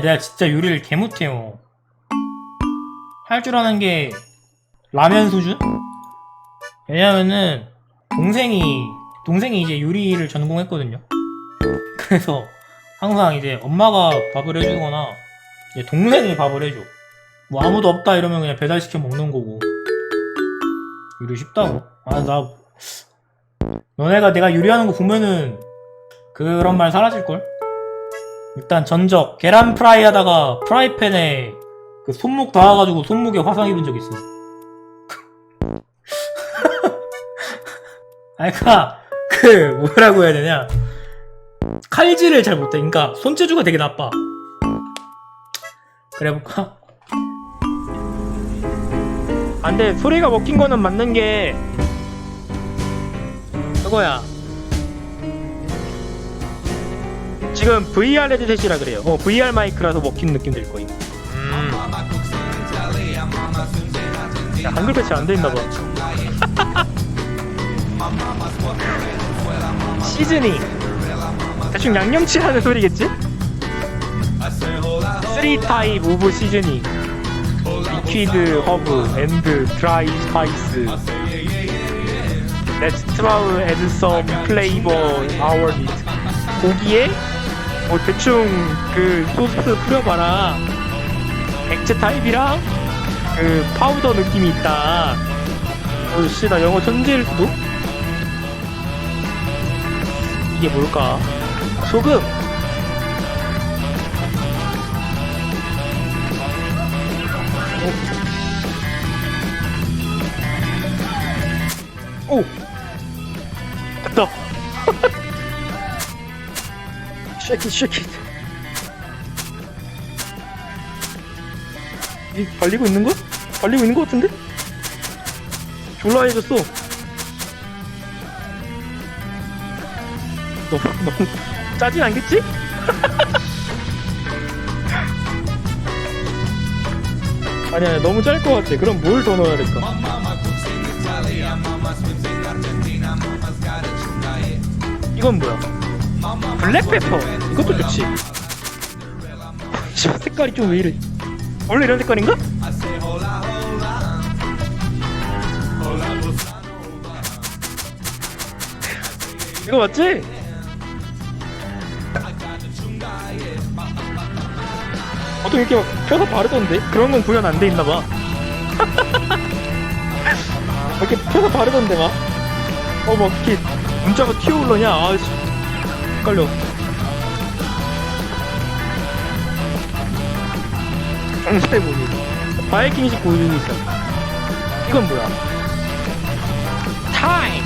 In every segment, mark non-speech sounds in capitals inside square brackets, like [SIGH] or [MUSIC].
내가 진짜 요리를 개 못해요. 할 줄 아는 게 라면 수준? 왜냐면은 동생이 동생이 이제 요리를 전공했거든요. 그래서 항상 이제 엄마가 밥을 해주거나 이제 동생이 밥을 해줘. 뭐 아무도 없다 이러면 그냥 배달시켜 먹는 거고. 요리 쉽다고? 아 나 너네가 내가 요리하는 거 보면은 그런 말 사라질걸? 일단 전적 계란 프라이 하다가 프라이팬에 그 손목 닿아가지고 손목에 화상 입은 적 있어. [LAUGHS] 아니 그니까 그 뭐라고 해야 되냐 칼질을 잘 못해. 그러니까 손재주가 되게 나빠. 그래 볼까? 아, 근데 소리가 먹힌 거는 맞는 게 그거야. 지금 VR 헤드셋이라 그래요. 어, VR 마이크라서 먹힌 느낌 들 거임. 음. 야, 한글 배치 안 돼 있나 봐. [LAUGHS] 시즈닝. 대충 양념치 하는 소리겠지? 3 타입 오브 시즈닝. 리퀴드 허브 앤드 드라이 스파이스. Let's try add some flavor our meat. 고기에 뭐 대충 그 소스 뿌려봐라. 액체 타입이랑 그 파우더 느낌이 있다. 어씨 나 영어 천재일 수도. 이게 뭘까? 소금. 오. 오. 됐다. 쉐킷 쉐킷. 이 발리고 있는 거야? 발리고 있는 거 같은데? 졸라 해졌어. 너무 너무 짜진 않겠지? 아니 아니 너무 짤것 같아. 그럼 뭘 더 넣어야 될까? 이건 뭐야? 블랙페퍼. 이것도 좋지. 씨, 색깔이 좀 왜 이래? 원래 이런 색깔인가? 이거 맞지? 보통 이렇게 막 펴서 바르던데? 그런 건 구현 안 돼 있나 봐. [LAUGHS] 이렇게 펴서 바르던데 막. 어, 막 이렇게 문자가 튀어올라냐? 아씨. 헷갈려. 정찰 보기. 바이킹식 보여주고 있어. 이건 뭐야? 타임!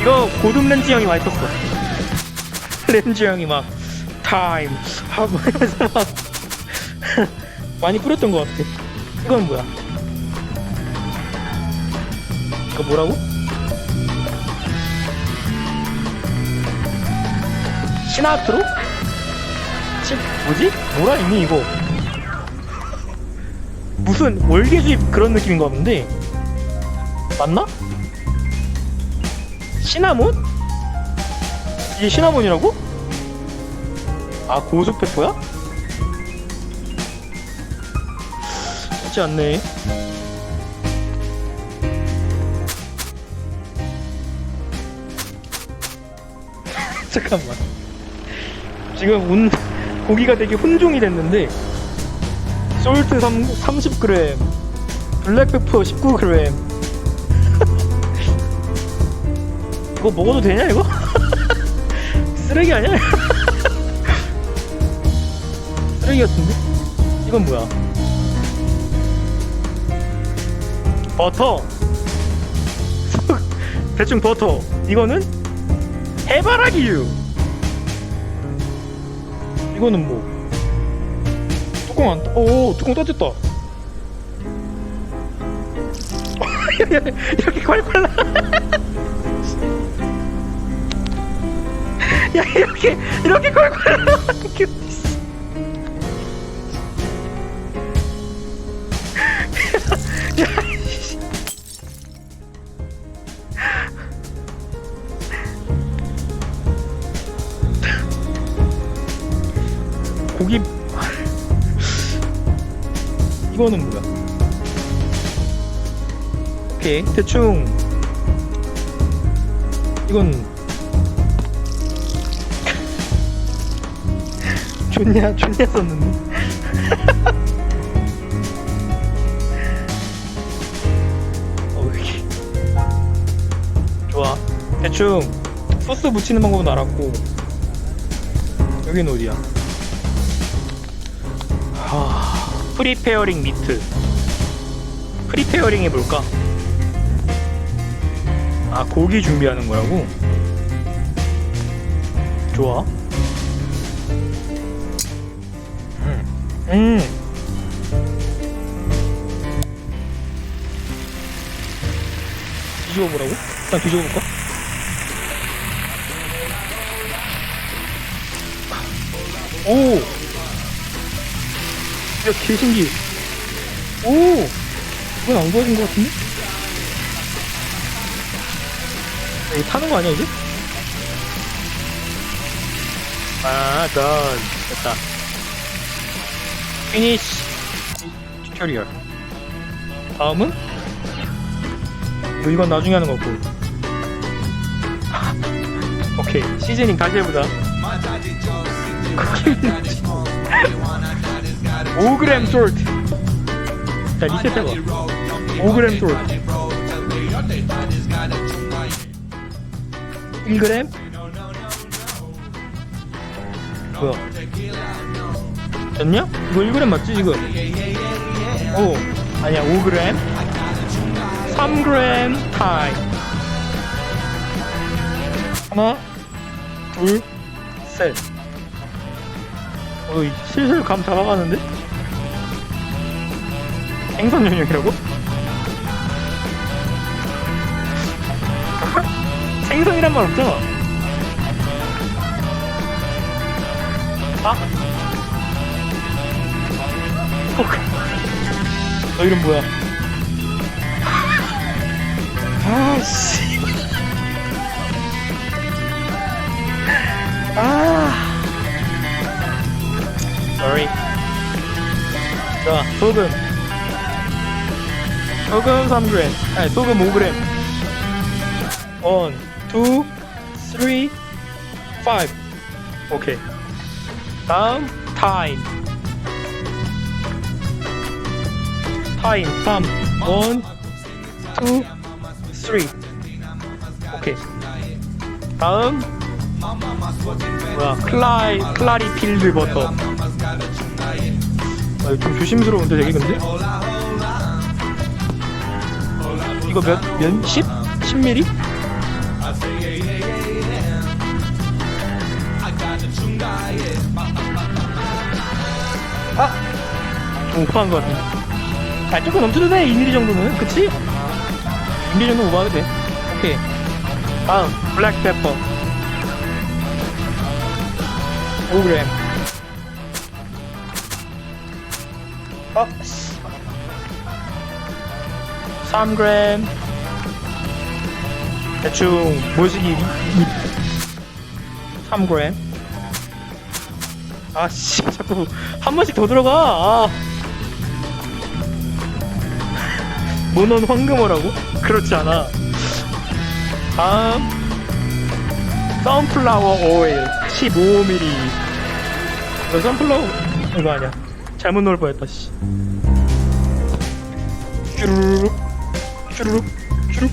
이거 고둠 렌즈 형이 많이 썼어. [LAUGHS] 렌즈 형이 막 타임 하고 하면서 막 [LAUGHS] 많이 뿌렸던 것 같아. 이건 뭐야? 이거 뭐라고? 시나트로? 치, 뭐지? 뭐라 했니 이거? 무슨 월계집 그런 느낌인 것 같은데 맞나? 시나몬? 이게 시나몬이라고? 아 고수 페퍼야? 쉽지 않네 [LAUGHS] 잠깐만 지금 운, 고기가 되게 혼종이 됐는데 솔트 3, 30g 블랙페퍼 19g [LAUGHS] 이거 먹어도 되냐 이거? [LAUGHS] 쓰레기 아니야? [LAUGHS] 쓰레기 같은데? 이건 뭐야? 버터 대충 버터 이거는 해바라기유 이거는 뭐. 뚜껑 안, 따- 오 뚜껑 따졌다. [LAUGHS] [LAUGHS] 이렇게 콸콸 나야 이렇게 이렇게 콸콸 오케이 대충. 이건 좋냐 좋냐 썼는데? [LAUGHS] 어 이렇게. 좋아. 대충 소스 묻히는 방법은 알았고 여긴 어디야? 하... 프리페어링 미트. 프리페어링이 뭘까? 아 고기 준비하는 거라고? 좋아 음, 음. 뒤집어 보라고? 일단 뒤집어 볼까? 오! 야, 개신기. 오! 이건 안 구워진 것 같은데? 이거 타는 거 아니야, 이제? 아, 던. 됐다. 피니쉬. 튜토리얼. 다음은? 이거, 이건 나중에 하는 거고. [LAUGHS] 오케이. 시즈닝 다시 해보자. [LAUGHS] 5g 솔트. 자, 리셋 해봐. 5g 솔트. 1g? 뭐야? 됐냐? 이거 1g 맞지, 지금? 오, 아니야, 5g. 3g 타임. 하나, 둘, 셋. 어, 슬슬 감 잡아가는데? 생선 영역이라고? [LAUGHS] 생선이란 말 없잖아. 아? 어, 너 이름 뭐야? 아씨. 아. Sorry. 자, 소금. 소금 3g. 아니, 소금 5g. 1, 2, 3, 5. 오케이. 다음, 타임. 타임 3. 1, 2, 3. 오케이. 다음, 뭐야, 클라이, 클라리 필드 버터. 아, 좀 조심스러운데 되게 근데? 이거 몇, 몇, 10? 10mm? 아! 좀 오버한 것 같은데 아 조금 넘쳐도 돼 2mm 정도는 그치? 2mm 정도 오버해도 돼 오케이 다음 블랙페퍼 5g 어? 3g 대충 모시기. 3g 아씨 자꾸 한 번씩 더 들어가. 아. 모논 황금어라고? 그렇지 않아. 다음. 선플라워 오일 15ml 이거 선플라워 이거 아니야. 잘못 넣을 뻔했다 씨. 쭈루룩 쭈루룩 쭈룩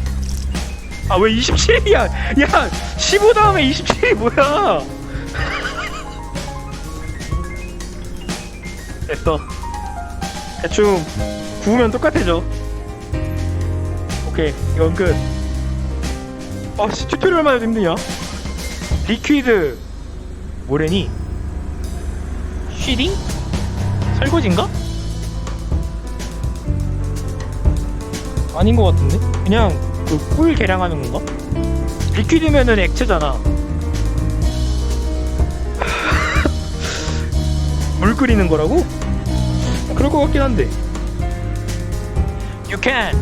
아 왜 27이야? 야 15 다음에 27이 뭐야? 됐어. 대충 구우면 똑같아져. 오케이 이건 끝. 아 씨 튜토리얼만 해도 힘드냐? 리퀴드 뭐래니? 쉬딩? 설거지인가? 아닌 것 같은데? 그냥 그꿀 계량하는 건가? 리퀴드면은 액체잖아 물 끓이는 거라고? 그럴 것 같긴 한데 You can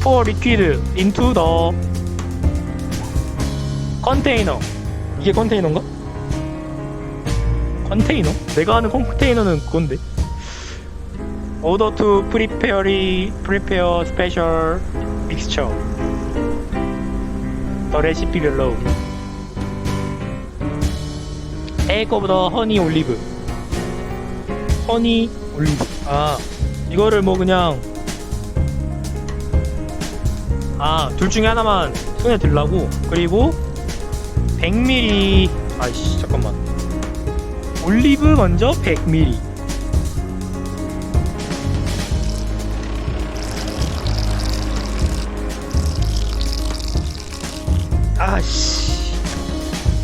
pour liquid into the container 이게 컨테이너인가? 컨테이너? 내가 아는 컨테이너는 그건데 Order to prepare prepare special below. Egg of the honey olive. 허니 올리브. 아, 이거를 뭐 그냥 아, 둘 중에 하나만 손에 들라고. 그리고 100ml 아이씨, 잠깐만. 올리브 먼저 100ml.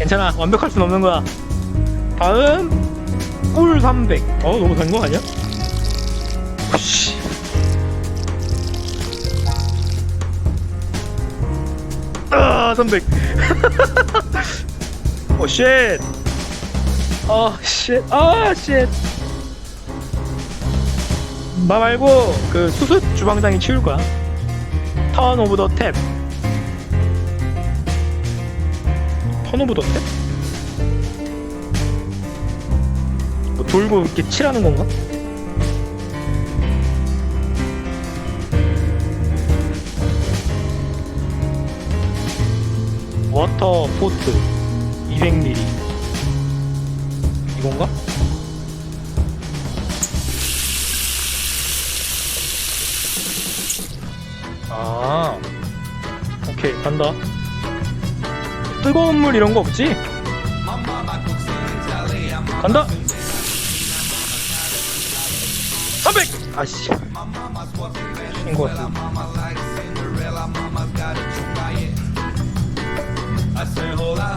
괜찮아. 완벽할 순 없는 거야. 다음 꿀 300. 어, 너무 단 거 아니야? 씨. 아, 300. 오, [LAUGHS] 쉣. 아, 쉣. 아, 쉣. 마 말고 그 수습 주방장이 치울 거야. 턴 오브 더 탭. 더 탭? 뭐 돌고 이렇게 칠하는 건가? 워터 포트 200ml 이건가? 아 오케이 간다 뜨거운 물 이런 거 없지? 간다 300 아씨 인거 같아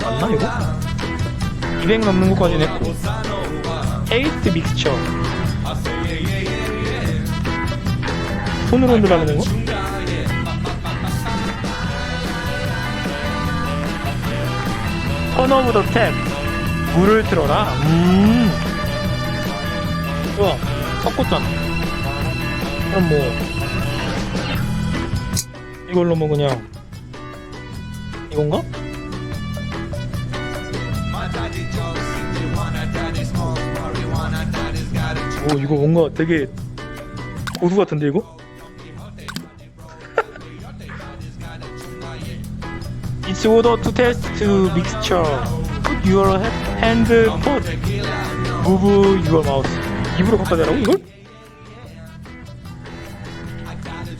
맞나 이거? 200 넘는 것까지 냈고 테이스트 믹스처 손으로 흔들라는 거? 턴 오브 더 탭. 물을 틀어라. 음. 좋아 섞었잖아. 그럼 뭐. 이걸로 뭐 그냥. 이건가? 오 이거 뭔가 되게 고수 같은데 이거? It's order to test mixture. Put your hand foot. Move your mouse. 입으로 대라고 이걸?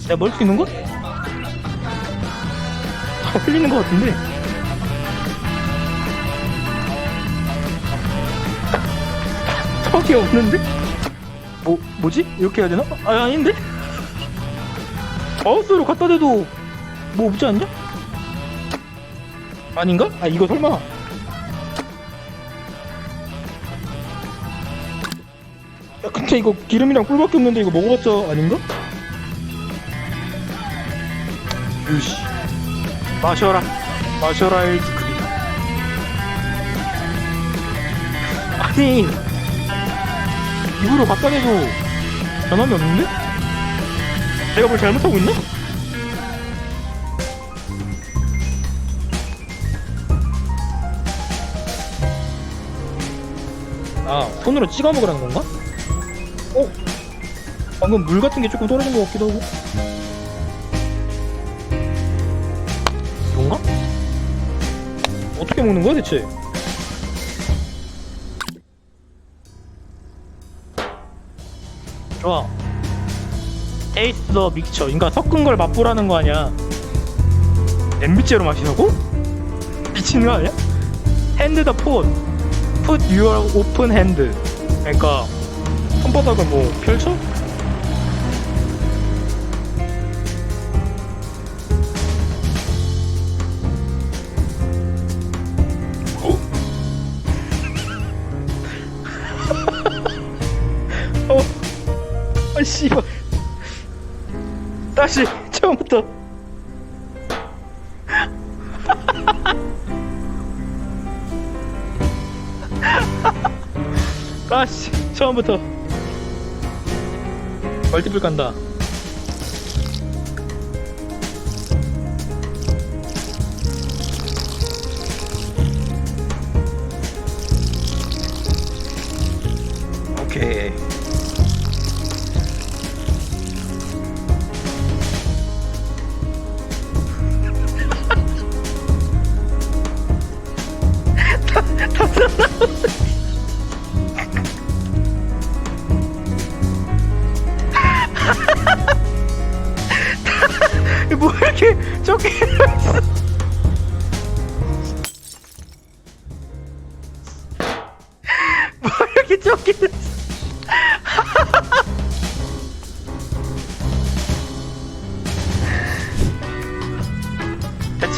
내가 먹을 수 있는 거? 다 흘리는 거 같은데. [LAUGHS] 턱이 없는데? 뭐 뭐지? 이렇게 해야 되나? 아 아닌데? 마우스로 갖다 대도 뭐 없지 않냐? 아닌가? 아 이거 설마 야 근데 이거 기름이랑 꿀밖에 없는데 이거 먹어봤자 아닌가? 유씨 마셔라 마셔라 아이스크림 아니 갖다 대도 변함이 없는데? 내가 뭘 잘못하고 있나? 손으로 찍어 먹으라는 건가? 어? 방금 물 같은 게 조금 떨어진 것 같기도 하고 이건가? 어떻게 먹는 거야 대체? 좋아 테이스트 더 믹처 그러니까 섞은 걸 맛보라는 거 아니야 MBC로 마시라고? 미치는 거 아니야? 핸드 더 폰. Put your open hand. 그러니까 손바닥을 뭐 펼쳐? [LAUGHS] 어? 아 씨발. 다시 처음부터. 아씨 처음부터. 멀티플 간다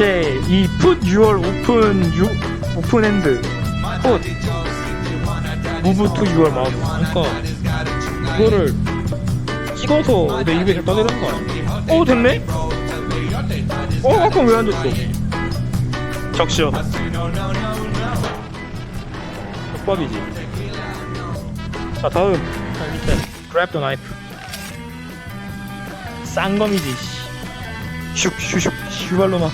이 put your open you open hand put move to your mouth 그러니까 이거를 찍어서 내 입에 갖다 대는 거 아니야? 어 됐네? 어 아까 왜 안 됐어? 적셔. 족밥이지. 자 다음. Grab the knife. 쌍검이지 슉슉슉. 슈발로마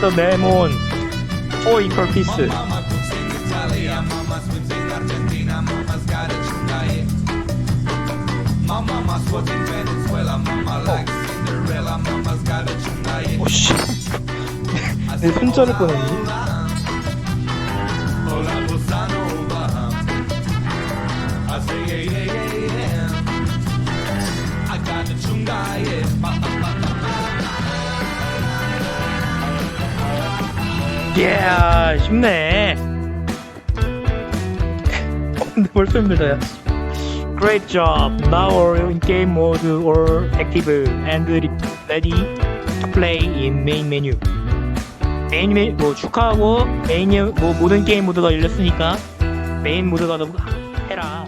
the lemon four equal piece 오씨 내 손자를 뻔했니? 이야 쉽네 어, 근데 벌써 힘들다 야 Great job. Now we're in game mode or active and ready to play in main menu. 메인 메, 뭐 축하하고 메인 뭐 모든 게임 모드가 열렸으니까 메인 모드가 너 해라.